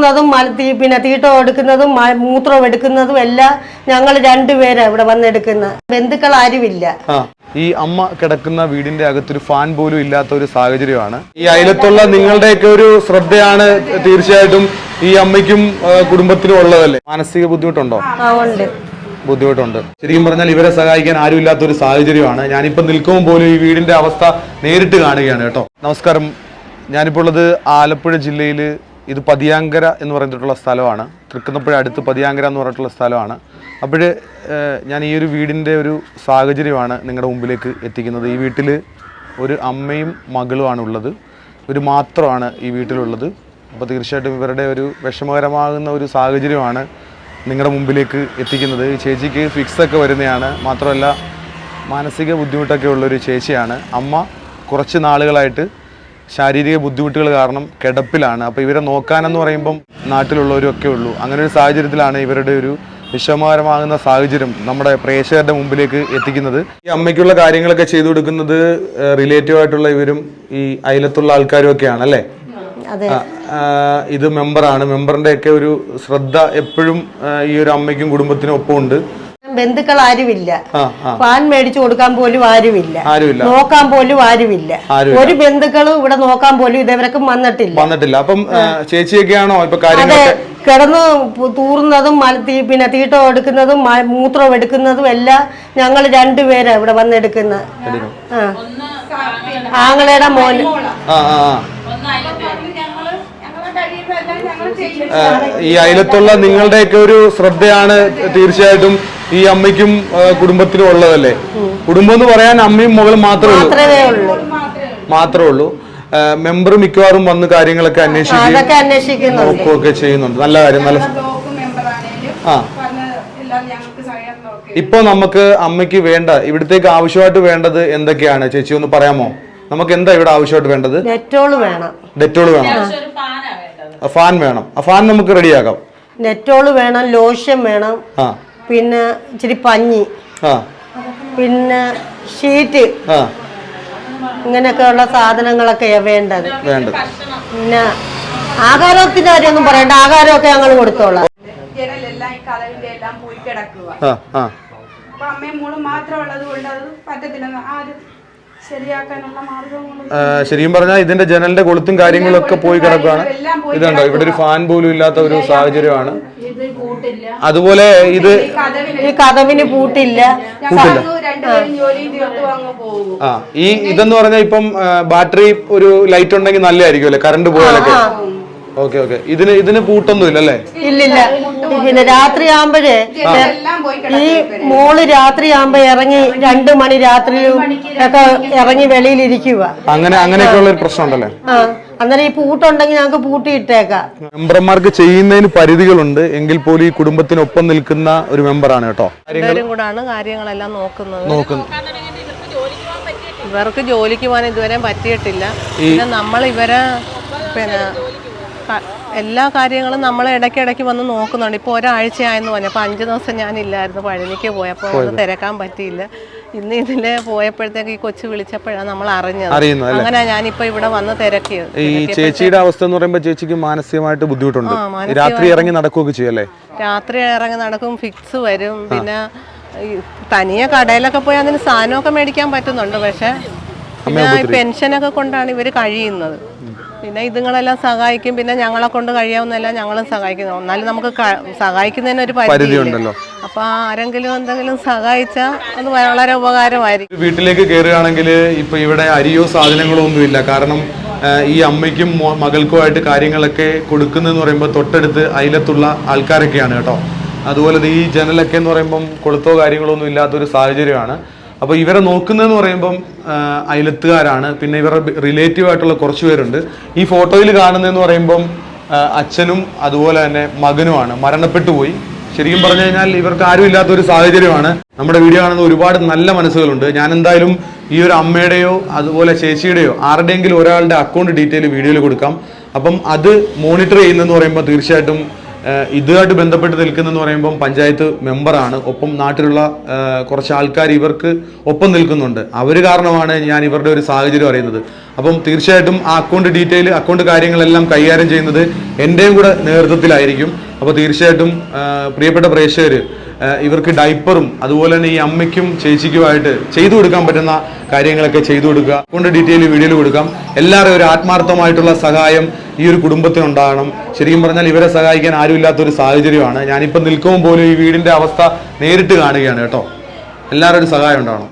തൂറുന്നതും മല- തീ- പിന്നെ തീട്ടം എടുക്കുന്നതും മൂത്രം എടുക്കുന്നതും എല്ലാം ഞങ്ങൾ രണ്ടുപേരാ ഇവിടെ വന്നെടുക്കുന്നത്. ബന്ധുക്കൾ ആരുമില്ല. ഈ അമ്മ കിടക്കുന്ന വീടിന്റെ അകത്തൊരു ഫാൻ പോലും ഇല്ലാത്ത ഒരു സാഹചര്യമാണ്. ഈ അയലത്തുള്ള നിങ്ങളുടെയൊക്കെ ഒരു ശ്രദ്ധയാണ് തീർച്ചയായിട്ടും ഈ അമ്മയ്ക്കും കുടുംബത്തിനും ഉള്ളതല്ലേ? മാനസിക ബുദ്ധിമുട്ടുണ്ടോ? ബുദ്ധിമുട്ടുണ്ട്. ശരിക്കും പറഞ്ഞാൽ ഇവരെ സഹായിക്കാൻ ആരും ഇല്ലാത്ത ഒരു സാഹചര്യമാണ്. ഞാനിപ്പോൾ നിൽക്കുമ്പോൾ പോലും ഈ വീടിന്റെ അവസ്ഥ നേരിട്ട് കാണുകയാണ് കേട്ടോ. നമസ്കാരം. ഞാനിപ്പോൾ ഉള്ളത് ആലപ്പുഴ ജില്ലയിൽ ഇത് പതിയാങ്കര എന്ന് പറഞ്ഞിട്ടുള്ള സ്ഥലമാണ്. തൃക്കുന്നപ്പുഴ അടുത്ത് പതിയാങ്കര എന്ന് പറഞ്ഞിട്ടുള്ള സ്ഥലമാണ്. അപ്പോൾ ഞാൻ ഈ ഒരു വീടിന്റെ ഒരു സാഹചര്യമാണ് നിങ്ങളുടെ മുമ്പിലേക്ക് എത്തിക്കുന്നത്. ഈ വീട്ടിൽ ഒരു അമ്മയും മകളുമാണ് ഉള്ളത്. ഒരു മാത്രമാണ് ഈ വീട്ടിലുള്ളത്. അപ്പോൾ തീർച്ചയായിട്ടും ഇവരുടെ ഒരു വിഷമകരമാകുന്ന ഒരു സാഹചര്യമാണ് നിങ്ങളുടെ മുമ്പിലേക്ക് എത്തിക്കുന്നത്. ഈ ചേച്ചിക്ക് ഫിക്സൊക്കെ വരുന്നതാണ്. മാത്രമല്ല മാനസിക ബുദ്ധിമുട്ടൊക്കെ ഉള്ളൊരു ചേച്ചിയാണ്. അമ്മ കുറച്ച് നാളുകളായിട്ട് ശാരീരിക ബുദ്ധിമുട്ടുകൾ കാരണം കിടപ്പിലാണ്. അപ്പോൾ ഇവരെ നോക്കാനെന്ന് പറയുമ്പം നാട്ടിലുള്ളവരൊക്കെ ഉള്ളൂ. അങ്ങനെ ഒരു സാഹചര്യത്തിലാണ് ഇവരുടെ ഒരു വിഷമകരമാകുന്ന സാഹചര്യം നമ്മുടെ പ്രേക്ഷകരുടെ മുമ്പിലേക്ക് എത്തിക്കുന്നത്. ഈ അമ്മയ്ക്കുള്ള കാര്യങ്ങളൊക്കെ ചെയ്തു കൊടുക്കുന്നത് റിലേറ്റീവ് ആയിട്ടുള്ള ഇവരും ഈ അയലത്തുള്ള ആൾക്കാരും ഒക്കെയാണ് അല്ലേ ഇത് മെമ്പറാണ് മെമ്പറിന്റെ ഒക്കെ ഒരു ശ്രദ്ധ എപ്പോഴും ഈ ഒരു അമ്മയ്ക്കും കുടുംബത്തിനും ഒപ്പം ഉണ്ട് ബന്ധുക്കൾ ആരുമില്ല. ഫാൻ പാൻ മേടിച്ചു കൊടുക്കാൻ പോലും ആരുമില്ല. നോക്കാൻ പോലും ആരുമില്ല. ഒരു ബന്ധുക്കളും ഇവിടെ നോക്കാൻ പോലും ഇതേവരക്കും വന്നിട്ടില്ല. വന്നിട്ടില്ല. അപ്പം ചേച്ചിയൊക്കെയാണോ ഇപ്പൊ കിടന്ന് തൂറുന്നതും പിന്നെ തീട്ടം എടുക്കുന്നതും മൂത്രം എടുക്കുന്നതും എല്ലാം ഞങ്ങൾ രണ്ടുപേരാ ഇവിടെ വന്നെടുക്കുന്നത്. ആ. ആങ്ങളയുടെ മോന്. ആ. ആ, ഈ അയലത്തുള്ള നിങ്ങളുടെയൊക്കെ ഒരു ശ്രദ്ധയാണ് തീർച്ചയായിട്ടും ഈ അമ്മയ്ക്കും കുടുംബത്തിനും ഉള്ളതല്ലേ? കുടുംബം എന്ന് പറയാൻ അമ്മയും മകളും മാത്രമേ ഉള്ളൂ. മാത്രമേ ഉള്ളൂ. മെമ്പർ മിക്കവാറും വന്ന് കാര്യങ്ങളൊക്കെ അന്വേഷിക്കുകയും അന്വേഷിക്കുന്നുണ്ട്. നോക്കുകയൊക്കെ ചെയ്യുന്നുണ്ട്. നല്ല കാര്യം നല്ല ആ. പറഞ്ഞ എല്ലാം ഞങ്ങൾക്ക് സഹായം നോക്കി ഇപ്പൊ നമുക്ക് അമ്മയ്ക്ക് വേണ്ട ഇവിടത്തേക്ക് ആവശ്യമായിട്ട് വേണ്ടത് എന്തൊക്കെയാണ്? ചേച്ചി ഒന്ന് പറയാമോ? നമുക്ക് എന്താ ഇവിടെ ആവശ്യമായിട്ട് വേണ്ടത്? ഡെറ്റോൾ വേണം. ഡെറ്റോൾ വേണം. ഫാൻ വേണം. ആ ഫാൻ നമുക്ക് റെഡിയാക്കാം. നെറ്റോൾ വേണം ലോഷൻ വേണം ആ. പിന്നെ ഇച്ചിരി പഞ്ഞി ആ. പിന്നെ ഷീറ്റ് ആ. ഇങ്ങനെയൊക്കെയുള്ള സാധനങ്ങളൊക്കെയാ വേണ്ടത്. വേണ്ടത്. പിന്നെ ആഹാരത്തിന്റെ കാര്യമൊന്നും പറയണ്ട. ആഹാരമൊക്കെ ഞങ്ങൾ കൊടുത്തോളാം. ജനലെല്ലാം ഈ കഥവിന്റെ എല്ലാം പോയി കിടക്കുക. ആ ആ. അപ്പൊ അമ്മയും മോളും മാത്രമുള്ളത് കൊണ്ട് അത് പറ്റത്തില്ല. ആ, ശരിക്കും പറഞ്ഞാൽ ഇതിന്റെ ജനലിന്റെ കൊളുത്തും കാര്യങ്ങളും ഒക്കെ പോയി കിടക്കുകയാണ് ഇതുണ്ടോ? ഇവിടെ ഒരു ഫാൻ പോലും ഇല്ലാത്ത ഒരു സാഹചര്യമാണ്. അതുപോലെ ഇത് കഥവിന് പൂട്ടില്ല. ആ. ഈ ഇതെന്ന് പറഞ്ഞാൽ ഇപ്പം ബാറ്ററി ഒരു ലൈറ്റ് ഉണ്ടെങ്കിൽ നല്ലതായിരിക്കും അല്ലേ കറണ്ട് പോയാലൊക്കെ. Okay okay. ഇതിന് ഇതിന് പൂട്ടൊന്നും ഇല്ലല്ലേ. ഇല്ലില്ല പിന്നെ രാത്രി ആകുമ്പോഴേ ഈ മോൾ രാത്രി ആകുമ്പോ ഇറങ്ങി രണ്ടു മണി രാത്രിയിലും ഒക്കെ ഇറങ്ങി വെളിയിൽ ഇരിക്കുക അങ്ങനെ അങ്ങനെയൊക്കെയുള്ള ഒരു പ്രശ്നം ഉണ്ടല്ലേ ആ അന്നേരം ഈ പൂട്ടുണ്ടെങ്കിൽ ഞങ്ങൾക്ക് പൂട്ടിയിട്ടേക്കാം മെമ്പർമാർക്ക് ചെയ്യുന്നതിന് പരിധികളുണ്ട്. എങ്കിൽ പോലും ഈ കുടുംബത്തിനൊപ്പം നിൽക്കുന്ന ഒരു മെമ്പർ ആണ് കേട്ടോ കൂടാണ് കാര്യങ്ങളെല്ലാം നോക്കുന്നത്. നോക്കുന്നു. ഇവർക്ക് ജോലിക്ക് പോകാൻ ഇതുവരെ പറ്റിയിട്ടില്ല. പിന്നെ നമ്മൾ ഇവരെ പിന്നെ എല്ലാ കാര്യങ്ങളും നമ്മൾ ഇടയ്ക്കിടയ്ക്ക് വന്ന് നോക്കുന്നുണ്ട്. ഇപ്പോൾ ഒരാഴ്ചയായെന്ന് പറഞ്ഞു. അപ്പോൾ അഞ്ച് ദിവസം ഞാനില്ലായിരുന്നു. പഴനിക്ക് പോയപ്പോൾ അത് തിരക്കാൻ പറ്റിയില്ല. ഇന്ന് ഇതിലെ പോയപ്പോഴത്തേക്ക് ഈ കൊച്ചു വിളിച്ചപ്പോഴാണ് നമ്മൾ അറിഞ്ഞത്. അങ്ങനെ ഞാനിപ്പോൾ ഇവിടെ വന്ന് തിരക്കിയത്. ഈ ചേച്ചിയുടെ അവസ്ഥ എന്ന് പറയുമ്പോൾ ചേച്ചിക്ക് മാനസികമായിട്ട് ബുദ്ധിമുട്ടുണ്ട്. രാത്രി ഇറങ്ങി നടക്കുകയൊക്കെ ചെയ്യല്ലേ രാത്രി ഇറങ്ങി നടക്കും ഫിക്സ് വരും. പിന്നെ തനിയെ കടയിലൊക്കെ പോയി അതിന് സാധനമൊക്കെ മേടിക്കാൻ പറ്റുന്നുണ്ട്. പക്ഷെ പെൻഷനൊക്കെ കൊണ്ടാണ് ഇവർ കഴിയുന്നത്. പിന്നെ ഇതുങ്ങളെല്ലാം സഹായിക്കും. പിന്നെ ഞങ്ങളെ കൊണ്ട് കഴിയാവുന്നതെല്ലാം ഞങ്ങളും സഹായിക്കുന്നു. എന്നാലും നമുക്ക് സഹായിക്കുന്നതിന് ഒരു പരിധി ഉണ്ടല്ലോ അപ്പൊ ആരെങ്കിലും എന്തെങ്കിലും സഹായിച്ചാൽ അത് വളരെ ഉപകാരമായിരിക്കും. വീട്ടിലേക്ക് കയറുകയാണെങ്കിൽ ഇപ്പൊ ഇവിടെ അരിയോ സാധനങ്ങളോ ഒന്നും ഇല്ല കാരണം ഈ അമ്മയ്ക്കും മകൾക്കും ആയിട്ട് കാര്യങ്ങളൊക്കെ കൊടുക്കുന്നതെന്ന് പറയുമ്പോൾ തൊട്ടടുത്ത് അയലത്തുള്ള ആൾക്കാരൊക്കെയാണ് കേട്ടോ. അതുപോലെ ഈ ജനലൊക്കെ എന്ന് പറയുമ്പം കൊളുത്തോ കാര്യങ്ങളോ ഒന്നും ഇല്ലാത്തൊരു സാഹചര്യമാണ്. അപ്പോൾ ഇവരെ നോക്കുന്നതെന്ന് പറയുമ്പം അയലത്തുകാരാണ് പിന്നെ ഇവരുടെ റിലേറ്റീവ് ആയിട്ടുള്ള കുറച്ച് പേരുണ്ട്. ഈ ഫോട്ടോയിൽ കാണുന്നതെന്ന് പറയുമ്പം അച്ഛനും അതുപോലെ തന്നെ മകനുമാണ്. മരണപ്പെട്ടു പോയി. ശരിക്കും പറഞ്ഞു കഴിഞ്ഞാൽ ഇവർക്ക് ആരും ഇല്ലാത്ത ഒരു സാഹചര്യമാണ്. നമ്മുടെ വീഡിയോ കാണുന്ന ഒരുപാട് നല്ല മനസ്സുകളുണ്ട്. ഞാൻ എന്തായാലും ഈ ഒരു അമ്മയുടെയോ അതുപോലെ ചേച്ചിയുടെയോ ആരുടെയെങ്കിലും ഒരാളുടെ അക്കൗണ്ട് ഡീറ്റെയിൽ വീഡിയോയിൽ കൊടുക്കാം. അപ്പം അത് മോണിറ്റർ ചെയ്യുന്നതെന്ന് പറയുമ്പോൾ തീർച്ചയായിട്ടും ഇതുമായിട്ട് ബന്ധപ്പെട്ട് നിൽക്കുന്നെന്ന് പറയുമ്പം പഞ്ചായത്ത് മെമ്പറാണ്. ഒപ്പം നാട്ടിലുള്ള കുറച്ച് ആൾക്കാർ ഇവർക്ക് ഒപ്പം നിൽക്കുന്നുണ്ട്. അവർ കാരണമാണ് ഞാൻ ഇവരുടെ ഒരു സാഹചര്യം അറിയുന്നത്. അപ്പം തീർച്ചയായിട്ടും ആ അക്കൗണ്ട് ഡീറ്റെയിൽ അക്കൗണ്ട് കാര്യങ്ങളെല്ലാം കൈകാര്യം ചെയ്യുന്നത് എന്റെയും കൂടെ നേതൃത്വത്തിലായിരിക്കും. അപ്പോൾ തീർച്ചയായിട്ടും പ്രിയപ്പെട്ട പ്രേക്ഷകർ ഇവർക്ക് ഡൈപ്പറും അതുപോലെ തന്നെ ഈ അമ്മയ്ക്കും ചേച്ചിക്കുമായിട്ട് ചെയ്തു കൊടുക്കാൻ പറ്റുന്ന കാര്യങ്ങളൊക്കെ ചെയ്തു കൊടുക്കുക. അക്കൗണ്ട് ഡീറ്റെയിൽ വീഡിയോയിൽ കൊടുക്കാം. എല്ലാവരും ഒരു ആത്മാർത്ഥമായിട്ടുള്ള സഹായം ഈ ഒരു കുടുംബത്തിന് ഉണ്ടാകണം. ശരിക്കും പറഞ്ഞാൽ ഇവരെ സഹായിക്കാൻ ആരുമില്ലാത്തൊരു സാഹചര്യമാണ്. ഞാനിപ്പോൾ നിൽക്കുമ്പോൾ പോലും ഈ വീടിന്റെ അവസ്ഥ നേരിട്ട് കാണുകയാണ് കേട്ടോ. എല്ലാവരും ഒരു സഹായം ഉണ്ടാവണം.